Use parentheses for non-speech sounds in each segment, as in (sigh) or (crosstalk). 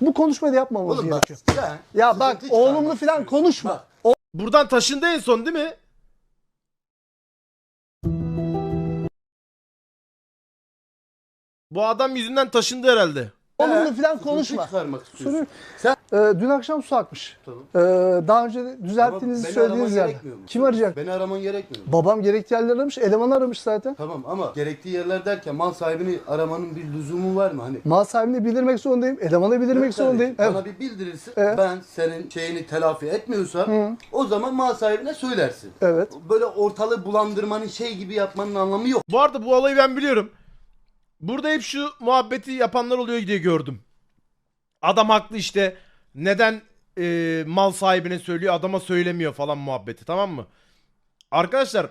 Bu konuşmayı da yapmamamız Oğlum bak gerekiyor. sen Ya bak sıkıntı oğlumlu falan konuşma. Bak, Buradan taşındı en son değil mi? Bu adam yüzünden taşındı herhalde. Oğlumlu falan konuşma. çıkarmak istiyorsun. Soruyorum. Sen Ee, dün akşam su akmış. Tamam. Ee, daha önce de düzelttiğinizi Ama beni söylediğiniz araman yerde. gerekmiyor mu? Kim arayacak? Beni araman gerekmiyor. mu? Babam gerekli yerler aramış, eleman aramış zaten. Tamam ama gerektiği yerler derken mal sahibini aramanın bir lüzumu var mı? Hani Mal sahibini bildirmek zorundayım, elemanı bildirmek Yok zorundayım. kardeşim, Evet. Bana bir bildirirsin. Evet. Ben senin şeyini telafi etmiyorsam o zaman mal sahibine söylersin. Evet. Böyle ortalığı bulandırmanın şey gibi yapmanın anlamı yok. Bu arada bu olayı ben biliyorum. Burada hep şu muhabbeti yapanlar oluyor diye gördüm. Adam haklı işte. Neden e, mal sahibine söylüyor adama söylemiyor falan muhabbeti tamam mı? Arkadaşlar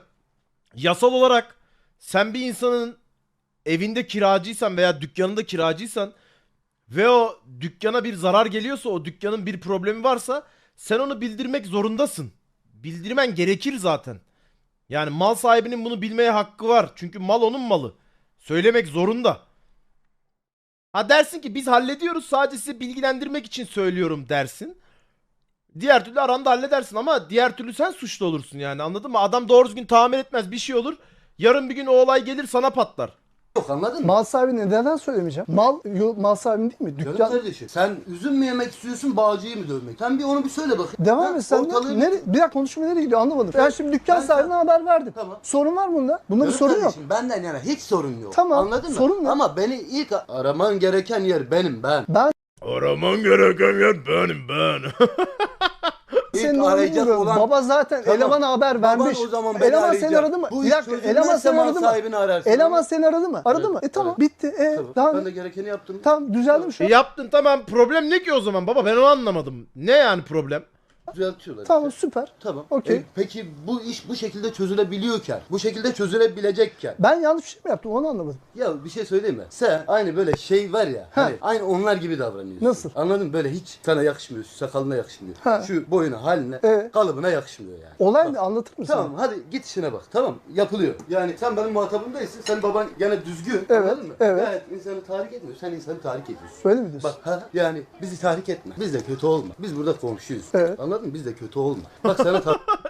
yasal olarak sen bir insanın evinde kiracıysan veya dükkanında kiracıysan ve o dükkana bir zarar geliyorsa o dükkanın bir problemi varsa sen onu bildirmek zorundasın. Bildirmen gerekir zaten. Yani mal sahibinin bunu bilmeye hakkı var. Çünkü mal onun malı. Söylemek zorunda. Ha dersin ki biz hallediyoruz sadece sizi bilgilendirmek için söylüyorum dersin. Diğer türlü aranda halledersin ama diğer türlü sen suçlu olursun yani anladın mı? Adam doğru düzgün tamir etmez bir şey olur. Yarın bir gün o olay gelir sana patlar. Yok anladın mı? Mal sahibine neden söylemeyeceğim? Mal yo- mal sahibinin değil mi? Canım Dükkan kardeşim sen üzüm mü yemek istiyorsun bağcıyı mı dövmek? Sen bir onu bir söyle bakayım. Devam et sen. ortalığı-. Nere, bir dakika konuşma nereye gidiyor anlamadım. Ben şimdi dükkan Ben- sahibine haber verdim. Tamam. Sorun var mı bunda? Bunda bir Canım sorun yok. kardeşim, Benden yana hiç sorun yok. Tamam, Anladın mı? sorun yok. Ama beni ilk araman gereken yer benim ben. Ben Araman gereken yer benim ben. (laughs) Senin arayacak olan Baba zaten Tamam. elemana haber Baban vermiş. o zaman beni eleman arayacak. seni aradı mı? Bu bir iş dakika çözülmezse eleman seni mal aradı mı? sahibini ararsın. Eleman seni aradı mı? Aradı Evet, mı? E tamam evet. bitti. E Tamam. daha Ben de gerekeni yaptım. tamam düzeldim şu E an. yaptın tamam problem ne ki o zaman baba ben onu anlamadım. Ne yani problem? Düzeltiyorlar. Tamam işte. süper. Tamam. Okey. E, peki bu iş bu şekilde çözülebiliyorken, bu şekilde çözülebilecekken Ben yanlış bir şey mi yaptım onu anlamadım. Ya bir şey söyleyeyim mi? Sen aynı böyle şey var ya. Ha. Hani aynı onlar gibi davranıyorsun. Nasıl? Anladın mı? Böyle hiç sana yakışmıyor, sakalına yakışmıyor. Ha. Şu boyuna, haline, Evet. kalıbına yakışmıyor yani. Olay Bak, ne anlatır mısın? Tamam hadi git işine bak. Tamam yapılıyor. Yani sen benim muhatabım değilsin. Sen baban gene düzgün. Evet, Anladın mı? evet. Gayet insanı tahrik etmiyor. Sen insanı tahrik ediyorsun. Öyle mi diyorsun? Bak ha yani bizi tahrik etme. Biz de kötü olma. Biz burada komşuyuz. Evet. Anladın mı? Biz de kötü olma. Bak sana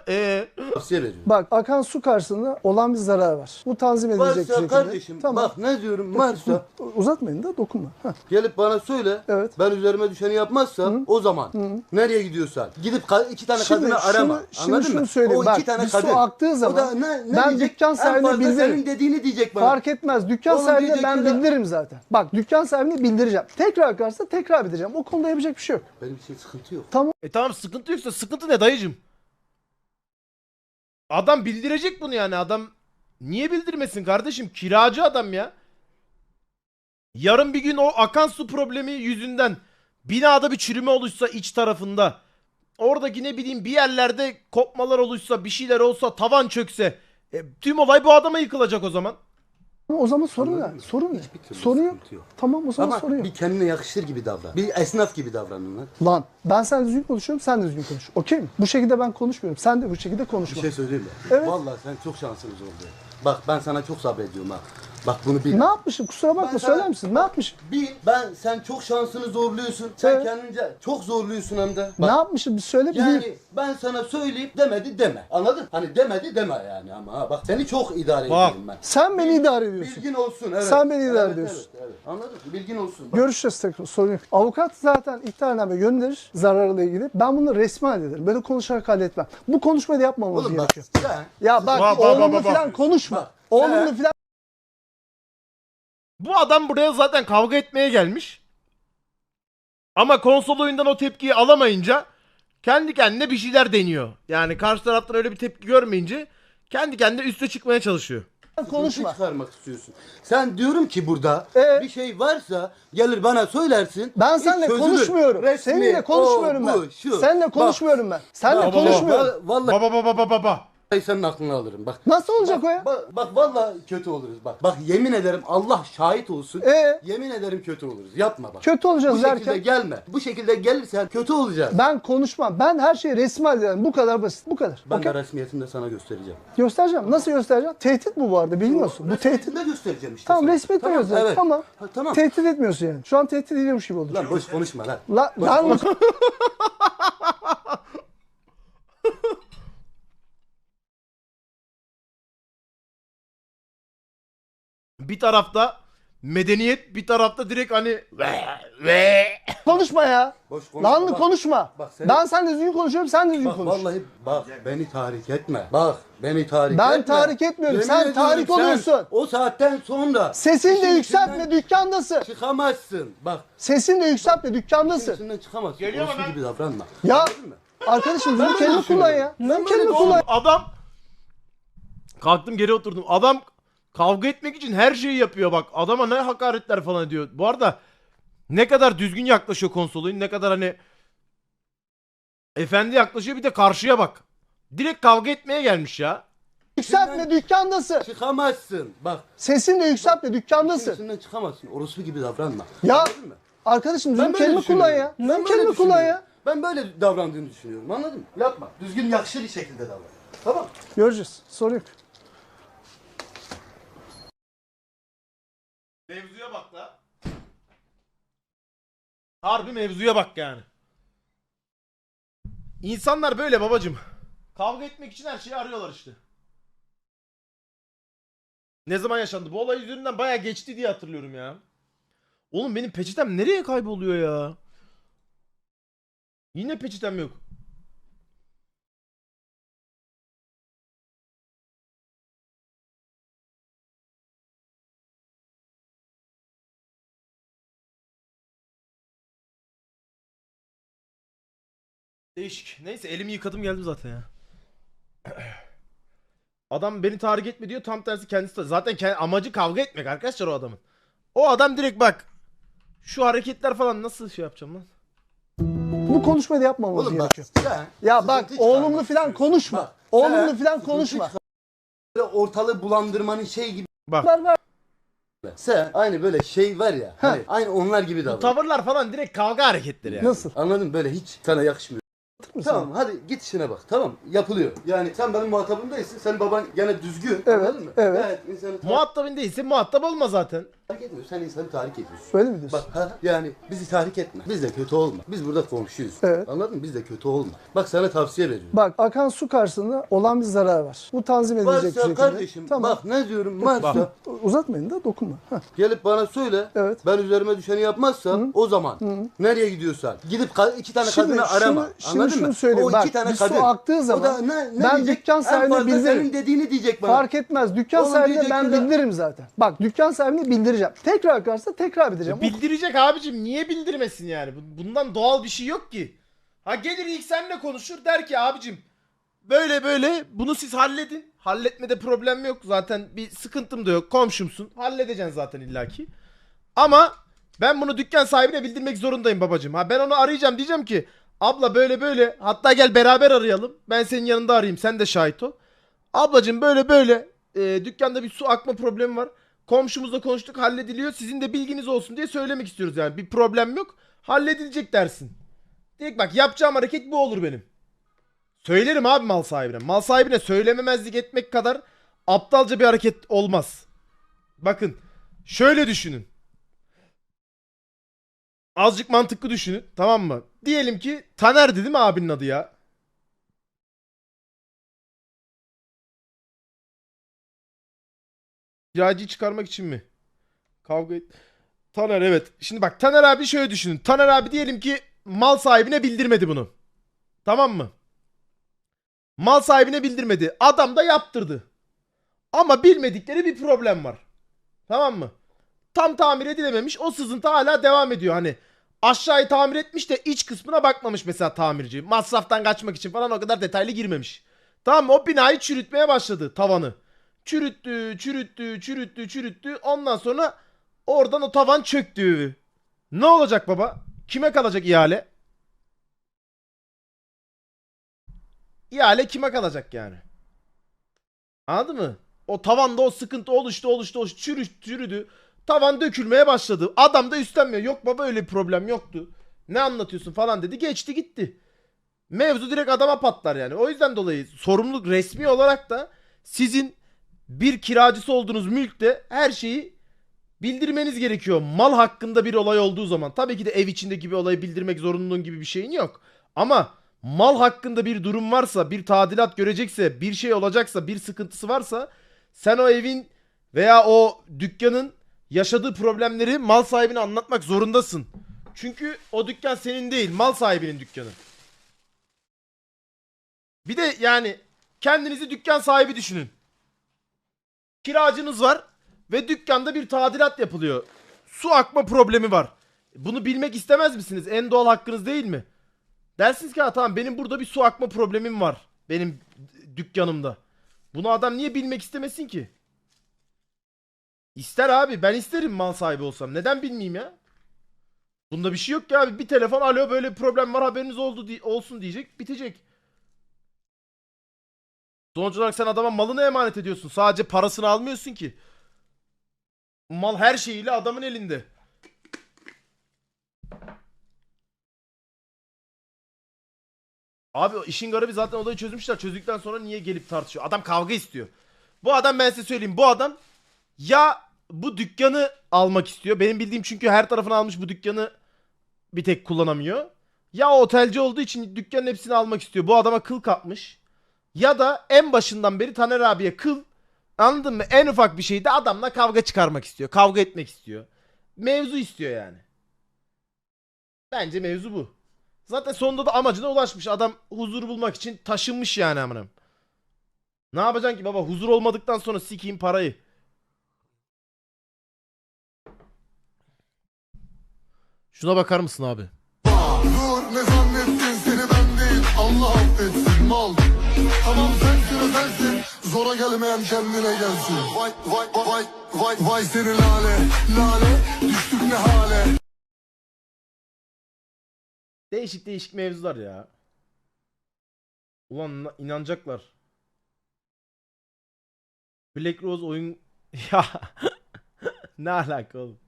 E tavsiye veriyorum. Bak akan su karşısında olan bir zarar var. Bu tanzim edilecek bir Varsa şekilde. kardeşim Tamam. bak ne diyorum varsa (laughs) Uzatmayın da dokunma. Heh. gelip bana söyle. Evet. Ben üzerime düşeni yapmazsam o zaman nereye gidiyorsan gidip ka- iki tane Şimdi kadını şunu- arama. şimdi Anladın şunu mı? söyleyeyim. O iki Bak, tane bir su kadın. aktığı O zaman da ne, ne ben diyecek? dükkan En sahibine fazla bildiririm. senin dediğini diyecek bana. Fark etmez. Dükkan Oğlum sahibine diyecek ben ya da- bildiririm zaten. Bak dükkan sahibine bildireceğim. Tekrar akarsa tekrar bildireceğim. O konuda yapacak bir şey yok. Benim için sıkıntı yok. E tamam sıkıntı yoksa sıkıntı ne dayıcım? Adam bildirecek bunu yani adam niye bildirmesin kardeşim kiracı adam ya. Yarın bir gün o akan su problemi yüzünden binada bir çürüme oluşsa iç tarafında oradaki ne bileyim bir yerlerde kopmalar oluşsa bir şeyler olsa tavan çökse e, tüm olay bu adama yıkılacak o zaman. Ama o zaman sorun ne? Sorun ne? Hiçbir türlü Sorun yok. sıkıntı yok. Tamam o zaman Ama sorun yok. bir kendine yakışır gibi davran. Bir esnaf gibi davranın lan. Lan ben sen düzgün konuşuyorum sen de düzgün konuş. Okey mi? Bu şekilde ben konuşmuyorum. Sen de bu şekilde Bir konuşma. şey söyleyeyim mi? Evet. Vallahi sen çok şansınız oldu. Bak ben sana çok sabrediyorum ha. Bak bunu bil. Ne yapmışım? Kusura bakma Ben söyler misin? Ne yapmışım? Bil ben sen çok şansını zorluyorsun. Sen Evet. kendince çok zorluyorsun hem de. Ne Bak, yapmışım? Bir söyle bileyim. Yani ben sana söyleyip demedi deme. Anladın? Hani demedi deme yani ama ha. Bak seni çok idare Bak. ediyorum ben. Sen beni idare ediyorsun. Bilgin olsun evet. Sen beni idare Evet, ediyorsun. Evet, evet. Anladın mı? Bilgin olsun. Bak, Görüşeceğiz tekrar sorun yok. Avukat zaten ihtarname gönderir zararla ilgili. Ben bunu resmi hallederim. Böyle konuşarak halletmem. Bu konşmayı da yapmamamız Oğlum bak gerekiyor. sen Ya bak Bak, bak, oğlumla bak, bak. falan konuşma. Bak, sen- falan Bu adam buraya zaten kavga etmeye gelmiş. Ama konsol oyundan o tepkiyi alamayınca kendi kendine bir şeyler deniyor. Yani karşı taraftan öyle bir tepki görmeyince kendi kendine üste çıkmaya çalışıyor. konuşma. çıkarmak istiyorsun. Sen diyorum ki burada Ee? bir şey varsa gelir bana söylersin. Ben seninle konuşmuyorum. Resmi, Seninle konuşmuyorum o, ben. bu, şu. Seninle Bak, konuşmuyorum ben. Seninle Baba, konuşmuyorum. va- Vallahi Baba baba baba baba. Senin aklını alırım bak. Nasıl olacak o ya? Bak, bak vallahi kötü oluruz bak. Bak yemin ederim Allah şahit olsun. Ee? Yemin ederim kötü oluruz. Yapma bak. Kötü olacağız Bu şekilde derken gelme. Bu şekilde gelirsen kötü olacağız. ben konuşmam. Ben her şeyi resmi hallederim. Bu kadar basit. Bu kadar. Ben Okey? de resmiyetinde sana göstereceğim. Göstereceğim. Nasıl göstereceğim? Tehdit bu bu arada bilmiyorsun. Bu tehdit. Resmiyetinde göstereceğim işte. Tamam sana. resmi Tamam, göster. evet. Tamam. Ha, tamam. Tehdit etmiyorsun yani. Şu an tehdit ediyormuş gibi oldu. Lan boş konuşma lan. La, Boş lan konuşma. (laughs) Bir tarafta medeniyet bir tarafta direkt hani ve ve konuşma ya. Boş konuşma. Lanlı Bak, konuşma. bak seni- Ben sen düzgün konuşuyorum, sen düzgün Bak konuş. vallahi bak beni tahrik etme. Bak beni tahrik Ben etme. tahrik etmiyorum, sen ediyorum tahrik sen oluyorsun. O saatten sonra Sesini de işin yükseltme, dükkandasın. Çıkamazsın. Bak Sesini de yükseltme, dükkandasın. içinden çıkamazsın. Geliyor lan? gibi davranma. Ya Anladın mı? arkadaşım düzgün kelime kullan ya. Düzgün kelime kullan. adam kalktım geri oturdum. Adam kavga etmek için her şeyi yapıyor bak. Adama ne hakaretler falan ediyor. Bu arada ne kadar düzgün yaklaşıyor konsoluyun ne kadar hani efendi yaklaşıyor bir de karşıya bak. Direkt kavga etmeye gelmiş ya. Yükseltme, dükkandasın. Çıkamazsın. Bak Sesini de yükseltme, dükkandasın. içinden çıkamazsın. Orospu gibi davranma. Ya Anladın mı? arkadaşım düzgün böyle kelime kullan ya. Ben Düzgün böyle kelime kullan düşünüyorum. ya. Ben böyle davrandığını düşünüyorum. Anladın mı? Yapma. Düzgün yakışır bir şekilde davran. Tamam. Göreceğiz. Sorun yok. Mevzuya bak la. Harbi mevzuya bak yani. İnsanlar böyle babacım. Kavga etmek için her şeyi arıyorlar işte. Ne zaman yaşandı? Bu olay üzerinden bayağı geçti diye hatırlıyorum ya. Oğlum benim peçetem nereye kayboluyor ya? Yine peçetem yok. Değişik. Neyse elimi yıkadım geldim zaten ya. (clears throat) Adam beni tahrik etme diyor tam tersi kendisi zaten kendi, amacı kavga etmek arkadaşlar o adamın. O adam direkt bak şu hareketler falan nasıl şey yapacağım lan? Bu konuşmayı da yapmamamız Oğlum bak gerekiyor. sen Ya bak sıkıntı oğlumlu falan konuşma. Bak, Oğlumlu sen falan konuşma. Böyle ortalığı bulandırmanın şey gibi. Bak. Sen aynı böyle şey var ya. Hani aynı onlar gibi bu davran. tavırlar falan direkt kavga hareketleri yani. Nasıl? Anladın mı? Böyle hiç sana yakışmıyor. Mısın? Tamam hadi git işine bak. Tamam yapılıyor. Yani sen benim muhatabım değilsin. Senin baban gene düzgün. Evet, Anladın mı? evet. Evet insanı Muhatabın değilse muhatap olma zaten. Etmiyor. Sen insanı tahrik ediyorsun. Öyle mi diyorsun? Bak ha, yani bizi tahrik etme. Biz de kötü olma. Biz burada komşuyuz. Evet. Anladın mı? Biz de kötü olma. Bak sana tavsiye veriyorum. Bak akan su karşısında olan bir zarar var. Bu tanzim edilecek bir Varsa şekilde. kardeşim Tamam. bak ne diyorum varsa Bak. Uzatmayın da dokunma. Heh. gelip bana söyle. Evet. Ben üzerime düşeni yapmazsam o zaman nereye gidiyorsan gidip ka- iki tane Şimdi kadını şunu- arama. şimdi Anladın şunu mı? söyleyeyim. O Bak, iki tane bir su kadın. aktığı O zaman da ne, ne ben diyecek? dükkan En sahibine fazla bildiririm. senin dediğini diyecek bana. Fark etmez. Dükkan Oğlum sahibine diyecek ben de- bildiririm zaten. Bak dükkan sahibine bildireceğim. Tekrar akarsa tekrar bildireceğim. Bildirecek abicim niye bildirmesin yani? Bu- Bundan doğal bir şey yok ki. Ha gelir ilk seninle konuşur der ki abicim böyle böyle bunu siz halledin. Halletmede problem yok zaten bir sıkıntım da yok komşumsun halledeceksin zaten illaki. Ama ben bunu dükkan sahibine bildirmek zorundayım babacım. Ha ben onu arayacağım diyeceğim ki abla böyle böyle hatta gel beraber arayalım. Ben senin yanında arayayım sen de şahit ol. Ablacım böyle böyle e, dükkanda bir su akma problemi var. Komşumuzla konuştuk hallediliyor. Sizin de bilginiz olsun diye söylemek istiyoruz yani. Bir problem yok. Halledilecek dersin. Direkt bak yapacağım hareket bu olur benim. Söylerim abi mal sahibine. Mal sahibine söylememezlik etmek kadar aptalca bir hareket olmaz. Bakın şöyle düşünün. Azıcık mantıklı düşünün tamam mı? Diyelim ki Taner'di değil mi abinin adı ya? Kiracıyı çıkarmak için mi? Kavga et. Taner evet. Şimdi bak Taner abi şöyle düşünün. Taner abi diyelim ki mal sahibine bildirmedi bunu. Tamam mı? Mal sahibine bildirmedi. Adam da yaptırdı. Ama bilmedikleri bir problem var. Tamam mı? Tam tamir edilememiş. O sızıntı hala devam ediyor. Hani aşağıyı tamir etmiş de iç kısmına bakmamış mesela tamirci. Masraftan kaçmak için falan o kadar detaylı girmemiş. Tamam mı? O binayı çürütmeye başladı tavanı. Çürüttü, çürüttü, çürüttü, çürüttü. Ondan sonra oradan o tavan çöktü. Ne olacak baba? Kime kalacak ihale? İhale kime kalacak yani? Anladın mı? O tavanda o sıkıntı oluştu oluştu oluştu çürü, çürüdü. Tavan dökülmeye başladı. Adam da üstlenmiyor. Yok baba öyle bir problem yoktu. Ne anlatıyorsun falan dedi. Geçti gitti. Mevzu direkt adama patlar yani. O yüzden dolayı sorumluluk resmi olarak da sizin bir kiracısı olduğunuz mülkte her şeyi bildirmeniz gerekiyor. Mal hakkında bir olay olduğu zaman. Tabii ki de ev içindeki bir olayı bildirmek zorunluluğun gibi bir şeyin yok. Ama mal hakkında bir durum varsa, bir tadilat görecekse, bir şey olacaksa, bir sıkıntısı varsa sen o evin veya o dükkanın yaşadığı problemleri mal sahibine anlatmak zorundasın. Çünkü o dükkan senin değil, mal sahibinin dükkanı. Bir de yani kendinizi dükkan sahibi düşünün. Kiracınız var ve dükkanda bir tadilat yapılıyor. Su akma problemi var. Bunu bilmek istemez misiniz? En doğal hakkınız değil mi? Dersiniz ki ha tamam benim burada bir su akma problemim var. Benim dükkanımda. Bunu adam niye bilmek istemesin ki? İster abi ben isterim mal sahibi olsam. Neden bilmeyeyim ya? Bunda bir şey yok ki abi. Bir telefon alo böyle bir problem var haberiniz oldu olsun diyecek bitecek. Sonuç olarak sen adama malını emanet ediyorsun. Sadece parasını almıyorsun ki. Mal her şeyiyle adamın elinde. Abi işin garibi zaten olayı çözmüşler. Çözdükten sonra niye gelip tartışıyor? Adam kavga istiyor. Bu adam ben size söyleyeyim. Bu adam ya bu dükkanı almak istiyor. Benim bildiğim çünkü her tarafını almış bu dükkanı bir tek kullanamıyor. Ya otelci olduğu için dükkanın hepsini almak istiyor. Bu adama kıl kapmış. Ya da en başından beri Taner abiye kıl anladın mı? En ufak bir şeyde adamla kavga çıkarmak istiyor. Kavga etmek istiyor. Mevzu istiyor yani. Bence mevzu bu. Zaten sonunda da amacına ulaşmış. Adam huzur bulmak için taşınmış yani amınım. Ne yapacaksın ki baba? Huzur olmadıktan sonra sikeyim parayı. Şuna bakar mısın abi? Dur ne zannettin seni ben değil Allah affetsin mal Tamam o sensin Zora gelmeyen kendine gelsin Vay vay vay vay vay seni lale Lale düştük ne hale Değişik değişik mevzular ya. Ulan na- inanacaklar. Black Rose oyun... (laughs) Ya (laughs) ne alaka oğlum?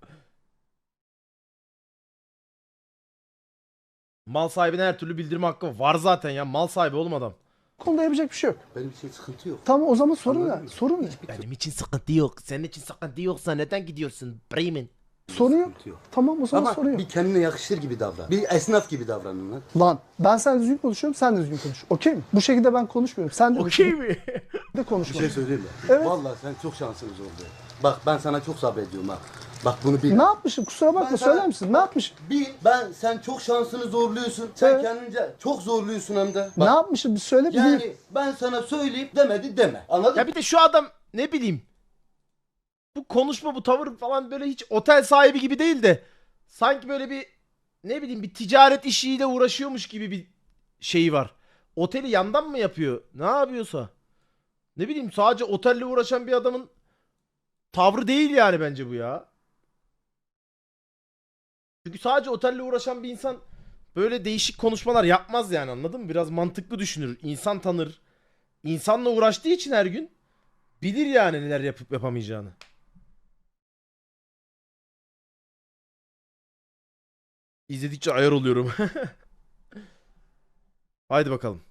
Mal sahibine her türlü bildirme hakkı var zaten ya. Mal sahibi oğlum adam. Konuda yapacak bir şey yok. Benim için sıkıntı yok. Tamam o zaman sorun ne? Sorun ne? Benim için sıkıntı yok. Senin için sıkıntı yoksa neden gidiyorsun Bremen? Sorun yok. Sıkıntı yok. Tamam o zaman Ama sorun yok. bir kendine yakışır gibi davran. Bir esnaf gibi davranın lan. Lan ben sen düzgün konuşuyorum sen de düzgün konuş. Okey mi? Bu şekilde ben konuşmuyorum. Sen de Okey mi? Bir konuşma. şey söyleyeyim mi? Evet. Vallahi sen çok şanssız oldu. Bak ben sana çok sabrediyorum ha. Bak bunu bil. Ne yapmışım? Kusura bakma Ben sana- söyler misin? Ne yapmışım? Bil ben sen çok şansını zorluyorsun. Sen Evet. kendince çok zorluyorsun hem de. Ne Bak, yapmışım? Bir söyle bileyim. yani ben sana söyleyip demedi deme. Anladın Ya mı? bir de şu adam ne bileyim. Bu konuşma bu tavır falan böyle hiç otel sahibi gibi değil de sanki böyle bir ne bileyim bir ticaret işiyle uğraşıyormuş gibi bir şeyi var. Oteli yandan mı yapıyor? Ne yapıyorsa. Ne bileyim sadece otelle uğraşan bir adamın tavrı değil yani bence bu ya. Çünkü sadece otelle uğraşan bir insan böyle değişik konuşmalar yapmaz yani anladın mı? Biraz mantıklı düşünür, insan tanır. İnsanla uğraştığı için her gün bilir yani neler yapıp yapamayacağını. İzledikçe ayar oluyorum. (laughs) Haydi bakalım.